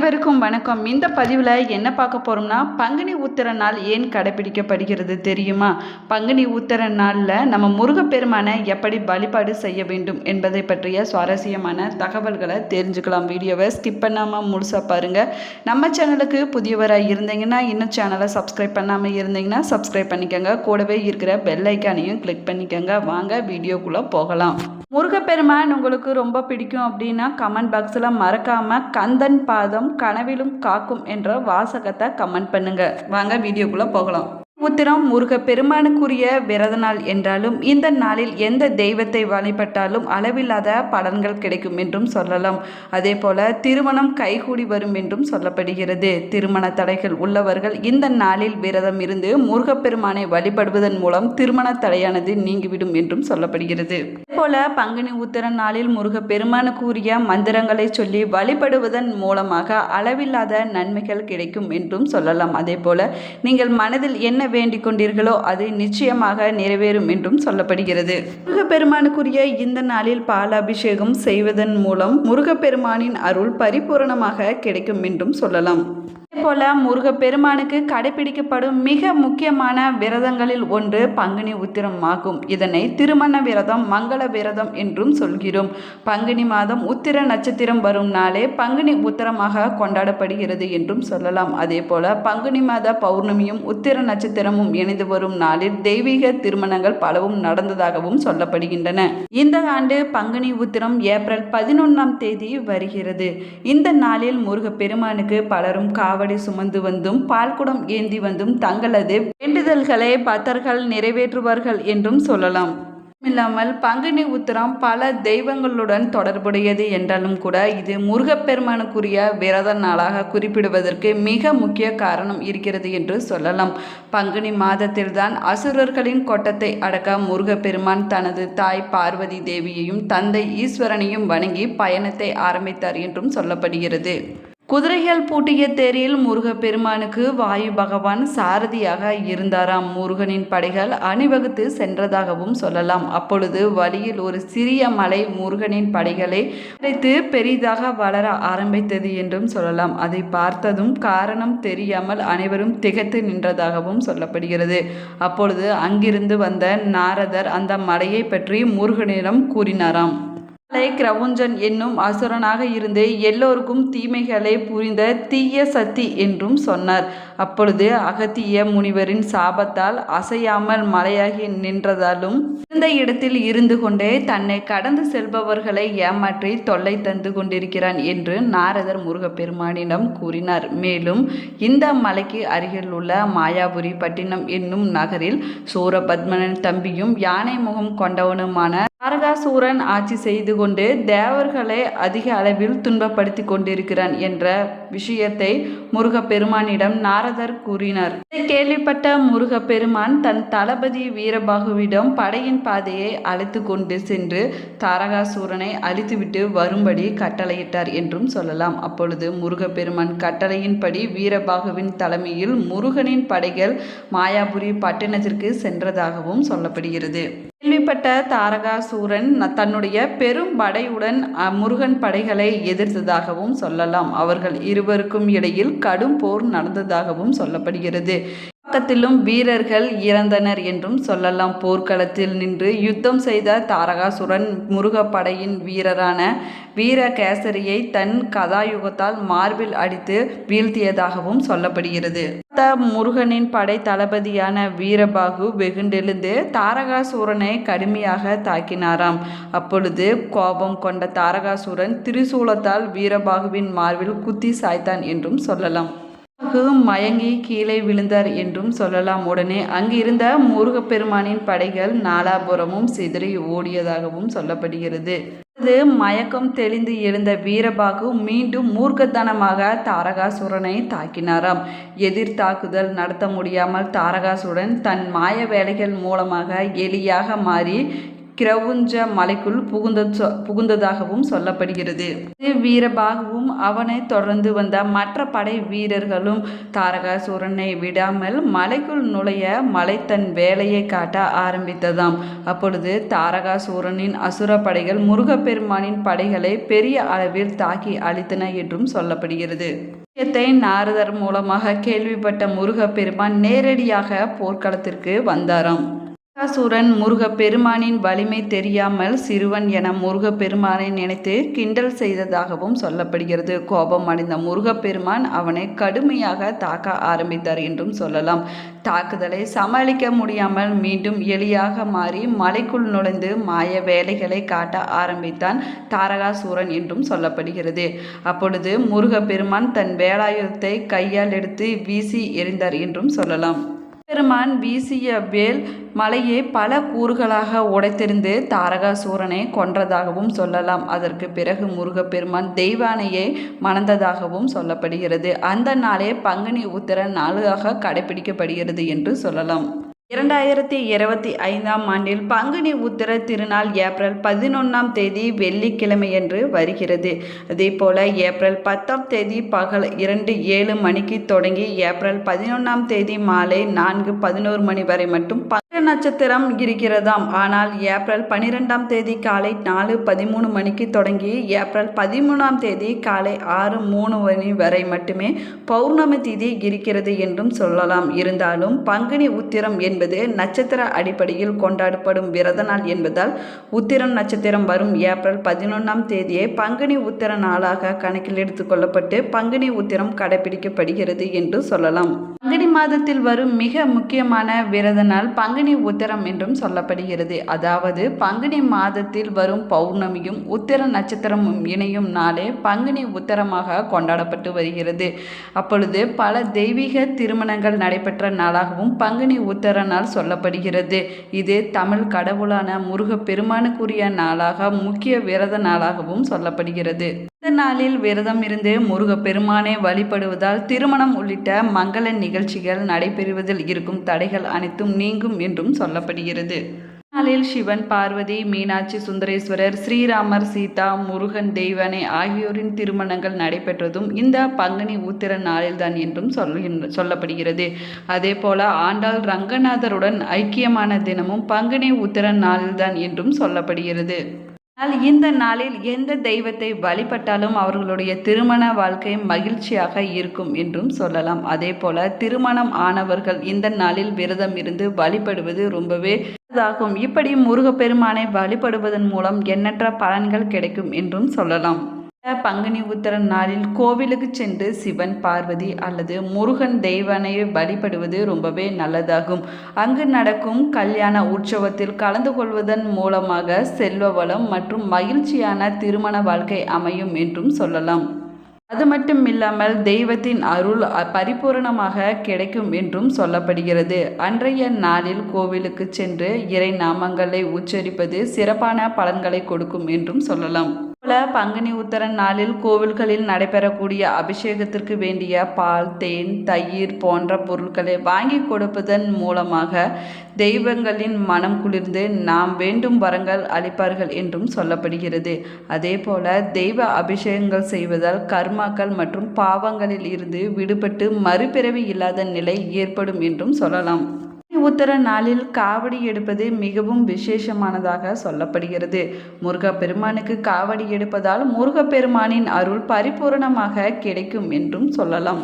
அனைவருக்கும் வணக்கம். இந்த பதிவில் என்ன பார்க்க போகிறோம்னா பங்குனி உத்திர நாள் ஏன் கடைபிடிக்கப்படுகிறது தெரியுமா? பங்குனி உத்திர நாளில் நம்ம முருகப்பெருமானை எப்படி வழிபாடு செய்ய வேண்டும் என்பதை பற்றிய சுவாரஸ்யமான தகவல்களை தெரிஞ்சுக்கலாம். வீடியோவை ஸ்கிப் பண்ணாமல் முழுசாக பாருங்கள் நம்ம சேனலுக்கு புதியவராக இருந்தீங்கன்னா இன்னும் சேனலை சப்ஸ்கிரைப் பண்ணாமல் இருந்தீங்கன்னா சப்ஸ்கிரைப் பண்ணிக்கோங்க. கூடவே இருக்கிற பெல் ஐக்கானையும் கிளிக் பண்ணிக்கோங்க. வாங்க வீடியோக்குள்ளே போகலாம். முருகப்பெருமான் உங்களுக்கு ரொம்ப பிடிக்கும் அப்படின்னா கமெண்ட் பாக்ஸில் மறக்காமல் கந்தன் பாதம் கனவிலும் காக்கும் என்ற வாசகத்தை கமெண்ட் பண்ணுங்க. வாங்க வீடியோக்குள்ளே போகலாம். உத்திரம் முருக பெருமானுக்குரிய விரத நாள் என்றாலும் இந்த நாளில் எந்த தெய்வத்தை வழிபட்டாலும் அளவில்லாத பலன்கள் கிடைக்கும் என்றும் சொல்லலாம். அதே போல திருமணம் கைகூடி வரும் என்றும் சொல்லப்படுகிறது. திருமண தடைகள் உள்ளவர்கள் இந்த நாளில் விரதம் இருந்து முருகப்பெருமானை வழிபடுவதன் மூலம் திருமண தடையானது நீங்கிவிடும் என்றும் சொல்லப்படுகிறது. போல பங்குனி உத்திர நாளில் முருகப்பெருமானுக்குரிய மந்திரங்களை சொல்லி வழிபடுவதன் மூலமாக அளவில்லாத நன்மைகள் கிடைக்கும் என்றும் சொல்லலாம். அதே போல நீங்கள் மனதில் என்ன வேண்டிக் கொண்டீர்களோ அது நிச்சயமாக நிறைவேறும் என்றும் சொல்லப்படுகிறது. முருகப்பெருமானுக்குரிய இந்த நாளில் பாலாபிஷேகம் செய்வதன் மூலம் முருகப்பெருமானின் அருள் பரிபூரணமாக கிடைக்கும் என்றும் சொல்லலாம். போல முருகப்பெருமானுக்கு கடைபிடிக்கப்படும் மிக முக்கியமான விரதங்களில் ஒன்று பங்குனி உத்திரம் ஆகும். இதனை திருமண விரதம் மங்கள விரதம் என்றும் சொல்கிறோம். பங்குனி மாதம் உத்திர நட்சத்திரம் வரும் நாளே பங்குனி உத்திரமாக கொண்டாடப்படுகிறது என்றும் சொல்லலாம். அதே போல பங்குனி மாத பௌர்ணமியும் உத்திர நட்சத்திரமும் இணைந்து வரும் நாளில் தெய்வீக திருமணங்கள் பலவும் நடந்ததாகவும் சொல்லப்படுகின்றன. இந்த ஆண்டு பங்குனி உத்திரம் ஏப்ரல் பதினொன்றாம் தேதி வருகிறது. இந்த நாளில் முருகப்பெருமானுக்கு பலரும் காவடி சுமந்து வந்தும் பால்குடம் ஏந்தி வந்தும் தங்களது வேண்டுதல்களை பக்தர்கள் நிறைவேற்றுவார்கள் என்றும் சொல்லலாம். இல்லாமல் பங்குனி உத்திரம் பல தெய்வங்களுடன் தொடர்புடையது என்றாலும் கூட இது முருகப்பெருமானுக்குரிய விரத நாளாக குறிப்பிடுவதற்கு மிக முக்கிய காரணம் இருக்கிறது என்று சொல்லலாம். பங்குனி மாதத்தில்தான் அசுரர்களின் கொட்டத்தை அடக்க முருகப்பெருமான் தனது தாய் பார்வதி தேவியையும் தந்தை ஈஸ்வரனையும் வணங்கி பயணத்தை ஆரம்பித்தார் என்றும் சொல்லப்படுகிறது. குதிரைகள் பூட்டிய தேரில் முருகப்பெருமானுக்கு வாயு பகவான் சாரதியாக இருந்தாராம். முருகனின் படைகள் அணிவகுத்து சென்றதாகவும் சொல்லலாம். அப்பொழுது வழியில் ஒரு சிறிய மலை முருகனின் படைகளை அடைத்து பெரிதாக வளர ஆரம்பித்தது என்றும் சொல்லலாம். அதை பார்த்ததும் காரணம் தெரியாமல் அனைவரும் திகைத்து நின்றதாகவும் சொல்லப்படுகிறது. அப்பொழுது அங்கிருந்து வந்த நாரதர் அந்த மலையை பற்றி முருகனிடம் கூறினாராம். மலை கிரவுஞ்சன் என்னும் அசுரனாக இருந்து எல்லோருக்கும் தீமைகளை புரிந்த தீய சக்தி என்றும் சொன்னார். அப்பொழுது அகத்திய முனிவரின் சாபத்தால் அசையாமல் மலையாகி நின்றதாலும் இருந்த இடத்தில் இருந்து கொண்டே தன்னை கடந்து செல்பவர்களை ஏமாற்றி தொல்லை தந்து கொண்டிருக்கிறான் என்று நாரதர் முருகப்பெருமானிடம் கூறினார். மேலும் இந்த மலைக்கு அருகில் உள்ள மாயாபுரி பட்டினம் என்னும் நகரில் சூரபத்மனின் தம்பியும் யானை முகம் கொண்டவனுமான தாரகாசூரன் ஆட்சி செய்து கொண்டு தேவர்களை அதிக அளவில் துன்பப்படுத்தி கொண்டிருக்கிறான் என்ற விஷயத்தை முருகப்பெருமானிடம் நாரதர் கூறினார். இதை கேள்விப்பட்ட முருகப்பெருமான் தன் தளபதி வீரபாகுவிடம் படையின் பாதையை அழைத்து கொண்டு சென்று தாரகாசூரனை அழித்துவிட்டு வரும்படி கட்டளையிட்டார் என்றும் சொல்லலாம். அப்பொழுது முருகப்பெருமான் கட்டளையின்படி வீரபாகுவின் தலைமையில் முருகனின் படைகள் மாயாபுரி பட்டினத்திற்கு சென்றதாகவும் சொல்லப்படுகிறது. பட்ட தாரகாசூரன் தன்னுடைய பெரும் படையுடன் முருகன் படைகளை எதிர்த்ததாகவும் சொல்லலாம். அவர்கள் இருவருக்கும் இடையில் கடும் போர் நடந்ததாகவும் சொல்லப்படுகிறது. பக்கத்திலும் வீரர்கள் இறந்தனர் என்றும் சொல்லலாம். போர்க்களத்தில் நின்று யுத்தம் செய்த தாரகாசுரன் முருகப்படையின் வீரரான வீரகேசரியை தன் கதாயுகத்தால் மார்பில் அடித்து வீழ்த்தியதாகவும் சொல்லப்படுகிறது. முருகனின் படை தளபதியான வீரபாகு வெகுண்டெழுந்து தாரகாசுரனை கடுமையாக தாக்கினாராம். அப்பொழுது கோபம் கொண்ட தாரகாசுரன் திரிசூலத்தால் வீரபாகுவின் மார்பில் குத்தி சாய்த்தான் என்றும் சொல்லலாம். மயங்கி கீழே விழுந்தார் என்றும் சொல்லலாம். உடனே அங்கிருந்த முருகப்பெருமானின் படைகள் நாலாபுரமும் சிதறி ஓடியதாகவும் சொல்லப்படுகிறது. அது மயக்கம் தெளிந்து எழுந்த வீரபாகு மீண்டும் மூர்க்கத்தனமாக தாரகாசுரனை தாக்கினாராம். எதிர் தாக்குதல் நடத்த முடியாமல் தாரகாசுரன் தன் மாய வேலைகள் மூலமாக எலியாக மாறி கிரவுஞ்ச மலைக்குள் புகுந்த சொ- புகுந்ததாகவும் சொல்லப்படுகிறது. வீரபாகவும் அவனை தொடர்ந்து வந்த மற்ற படை வீரர்களும் தாரகாசூரனை விடாமல் மலைக்குள் நுழைய மலை தன் வேலையை காட்ட ஆரம்பித்ததாம். அப்பொழுது தாரகாசூரனின் அசுர படைகள் முருகப்பெருமானின் படைகளை பெரிய அளவில் தாக்கி அழித்தன என்றும் சொல்லப்படுகிறது. விஷயத்தை நாரதர் மூலமாக கேள்விப்பட்ட முருகப்பெருமான் நேரடியாக போர்க்களத்திற்கு வந்தாராம். தாரகாசூரன் முருகப்பெருமானின் வலிமை தெரியாமல் சிறுவன் என முருகப்பெருமானை நினைத்து கிண்டல் செய்ததாகவும் சொல்லப்படுகிறது. கோபம் அடைந்த முருகப்பெருமான் அவனை கடுமையாக தாக்க ஆரம்பித்தார் என்றும் சொல்லலாம். தாக்குதலை சமாளிக்க முடியாமல் மீண்டும் எலியாக மாறி மலைக்குள் நுழைந்து மாய வேலைகளை காட்ட ஆரம்பித்தான் தாரகாசூரன் என்றும் சொல்லப்படுகிறது. அப்பொழுது முருகப்பெருமான் தன் வேலாயுதத்தை கையால் எடுத்து வீசி எறிந்தார் என்றும் சொல்லலாம். பெருமான் வீசிய வேல் மலையை பல கூறுகளாக உடைத்திருந்து தாரகாசூரனை கொன்றதாகவும் சொல்லலாம். அதற்கு பிறகு முருகப்பெருமான் தெய்வானையை மணந்ததாகவும் சொல்லப்படுகிறது. அந்த நாளே பங்குனி உத்திர நாளாக கடைபிடிக்கப்படுகிறது என்று சொல்லலாம். இரண்டாயிரத்தி இருபத்தி ஐந்தாம் ஆண்டில் பங்குனி உத்திர திருநாள் ஏப்ரல் பதினொன்றாம் தேதி வெள்ளிக்கிழமையன்று வருகிறது. அதேபோல் ஏப்ரல் பத்தாம் தேதி பகல் இரண்டு ஏழு மணிக்கு தொடங்கி ஏப்ரல் பதினொன்றாம் தேதி மாலை நான்கு பதினோரு மணி வரை மட்டும் ப நட்சத்திரம் இருக்கிறதாம். ஆனால் ஏப்ரல் பனிரெண்டாம் தேதி காலை நாலு பதிமூணு மணிக்கு தொடங்கி ஏப்ரல் பதிமூணாம் தேதி காலை ஆறு மூணு மணி வரை மட்டுமே பௌர்ணமி திதி இருக்கிறது என்றும் சொல்லலாம். இருந்தாலும் பங்குனி உத்திரம் என்பது நட்சத்திர அடிப்படையில் கொண்டாடப்படும் விரத நாள் என்பதால் உத்திரம் நட்சத்திரம் வரும் ஏப்ரல் பதினொன்றாம் தேதியை பங்குனி உத்திர நாளாக கணக்கில் எடுத்துக்கொள்ளப்பட்டு பங்குனி உத்திரம் கடைபிடிக்கப்படுகிறது என்று சொல்லலாம். பங்குனி மாதத்தில் வரும் மிக முக்கியமான விரத நாள் பங்குனி பங்குனி உத்திரம் என்றும் சொல்லப்படுகிறது. அதாவது பங்குனி மாதத்தில் வரும் பௌர்ணமியும் உத்திர நட்சத்திரமும் இணையும் நாளே பங்குனி உத்திரமாக கொண்டாடப்பட்டு வருகிறது. அப்பொழுது பல தெய்வீக திருமணங்கள் நடைபெற்ற நாளாகவும் பங்குனி உத்திர நாள் சொல்லப்படுகிறது. இது தமிழ் கடவுளான முருக பெருமானுக்குரிய நாளாக முக்கிய விரத நாளாகவும் சொல்லப்படுகிறது. இந்த நாளில் விரதம் இருந்து முருக பெருமானை வழிபடுவதால் திருமணம் உள்ளிட்ட மங்கள நிகழ்ச்சிகள் நடைபெறுவதில் இருக்கும் தடைகள் அனைத்தும் நீங்கும் என்றும் சொல்லப்படுகிறது. நாளில் சிவன் பார்வதி மீனாட்சி சுந்தரேஸ்வரர் ஸ்ரீராமர் சீதா முருகன் தெய்வனை ஆகியோரின் திருமணங்கள் நடைபெற்றதும் இந்த பங்குனி உத்திர நாளில்தான் என்றும் சொல்கின்ற சொல்லப்படுகிறது. அதே போல ஆண்டாள் ரங்கநாதருடன் ஐக்கியமான தினமும் பங்குனி உத்திர நாளில்தான் என்றும் சொல்லப்படுகிறது. ஆனால் இந்த நாளில் எந்த தெய்வத்தை வழிபட்டாலும் அவர்களுடைய திருமண வாழ்க்கை மகிழ்ச்சியாக இருக்கும் என்றும் சொல்லலாம். அதே போல திருமணம் ஆனவர்கள் இந்த நாளில் விரதம் இருந்து வழிபடுவது ரொம்பவே நல்லதாகும் இப்படி முருகப்பெருமானை வழிபடுவதன் மூலம் எண்ணற்ற பலன்கள் கிடைக்கும் என்றும் சொல்லலாம். பங்குனி உத்திர நாளில் கோவிலுக்கு சென்று சிவன் பார்வதி அல்லது முருகன் தெய்வனை வழிபடுவது ரொம்பவே நல்லதாகும். அங்கு நடக்கும் கல்யாண உற்சவத்தில் கலந்து கொள்வதன் மூலமாக செல்வ வளம் மற்றும் மகிழ்ச்சியான திருமண வாழ்க்கை அமையும் என்றும் சொல்லலாம். அது மட்டும் இல்லாமல் தெய்வத்தின் அருள் பரிபூரணமாக கிடைக்கும் என்றும் சொல்லப்படுகிறது. அன்றைய நாளில் கோவிலுக்கு சென்று இறை நாமங்களை உச்சரிப்பது சிறப்பான பலன்களை கொடுக்கும் என்றும் சொல்லலாம். போல பங்குனி உத்தர நாளில் கோவில்களில் நடைபெறக்கூடிய அபிஷேகத்திற்கு வேண்டிய பால் தேன் தயிர் போன்ற பொருட்களை வாங்கி கொடுப்பதன் மூலமாக தெய்வங்களின் மனம் குளிர்ந்து நாம் வேண்டும் வரங்கள் அளிப்பார்கள் என்றும் சொல்லப்படுகிறது. அதே போல தெய்வ அபிஷேகங்கள் செய்வதால் கர்மாக்கள் மற்றும் பாவங்களில் இருந்து விடுபட்டு மறுபிறவி இல்லாத நிலை ஏற்படும் என்றும் சொல்லலாம். உத்தர நாளில் காவடி எடுப்பது மிகவும் விசேஷமானதாக சொல்லப்படுகிறது. முருகப்பெருமானுக்கு காவடி எடுப்பதால் முருகப்பெருமானின் அருள் பரிபூரணமாக கிடைக்கும் என்றும் சொல்லலாம்.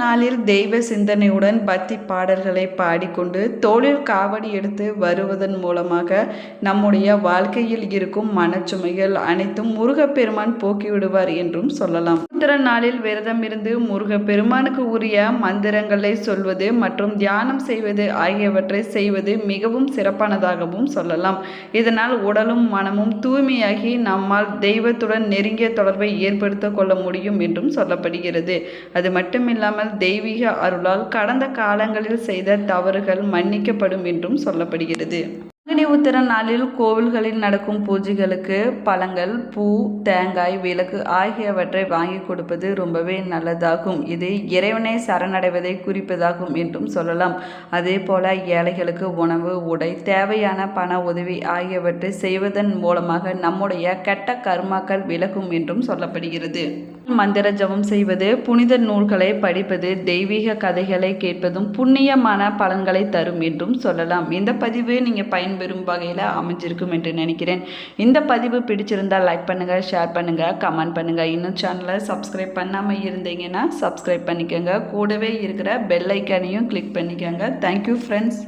நாளில் தெய்வ சிந்தனையுடன் பக்தி பாடல்களை பாடிக்கொண்டு தோளில் காவடி எடுத்து வருவதன் மூலமாக நம்முடைய வாழ்க்கையில் இருக்கும் மனச்சுமைகள் அனைத்தும் முருகப்பெருமான் போக்கிவிடுவார் என்றும் சொல்லலாம். உத்தர நாளில் விரதம் இருந்து முருகப்பெருமானுக்கு உரிய மந்திரங்களை சொல்வது மற்றும் தியானம் செய்வது ஆகியவற்றை செய்வது மிகவும் சிறப்பானதாகவும் சொல்லலாம். இதனால் உடலும் மனமும் தூய்மையாகி நம்மால் தெய்வத்துடன் நெருங்கிய தொடர்பை ஏற்படுத்த கொள்ள முடியும் என்றும் சொல்லப்படுகிறது. அது மட்டுமில்லாமல் தெய்வீக அருளால் கடந்த காலங்களில் செய்த தவறுகள் மன்னிக்கப்படும் என்றும் சொல்லப்படுகிறது. பங்குனி உத்திர நாளில் கோவில்களில் நடக்கும் பூஜைகளுக்கு பழங்கள் பூ தேங்காய் விளக்கு ஆகியவற்றை வாங்கி கொடுப்பது ரொம்பவே நல்லதாகும். இது இறைவனை சரணடைவதை குறிப்பதாகும் என்றும் சொல்லலாம். அதே போல ஏழைகளுக்கு உணவு உடை தேவையான பண உதவி ஆகியவற்றை செய்வதன் மூலமாக நம்முடைய கெட்ட கர்மாக்கள் விலகும் என்றும் சொல்லப்படுகிறது. மந்திர ஜபம் செய்வது புனித நூல்களை படிப்பது தெய்வீக கதைகளை கேட்பதும் புண்ணியமான பலன்களை தரும் என்றும் சொல்லலாம். இந்த பதிவு நீங்கள் பயன்பெறும் வகையில் அமைஞ்சிருக்கும் என்று நினைக்கிறேன். இந்த பதிவு பிடிச்சிருந்தால் லைக் பண்ணுங்கள் ஷேர் பண்ணுங்கள் கமெண்ட் பண்ணுங்கள் இன்னும் சேனலை சப்ஸ்கிரைப் பண்ணாமல் இருந்தீங்கன்னா சப்ஸ்கிரைப் பண்ணிக்கோங்க. கூடவே இருக்கிற பெல் ஐக்கானையும் கிளிக் பண்ணிக்கோங்க. Thank you friends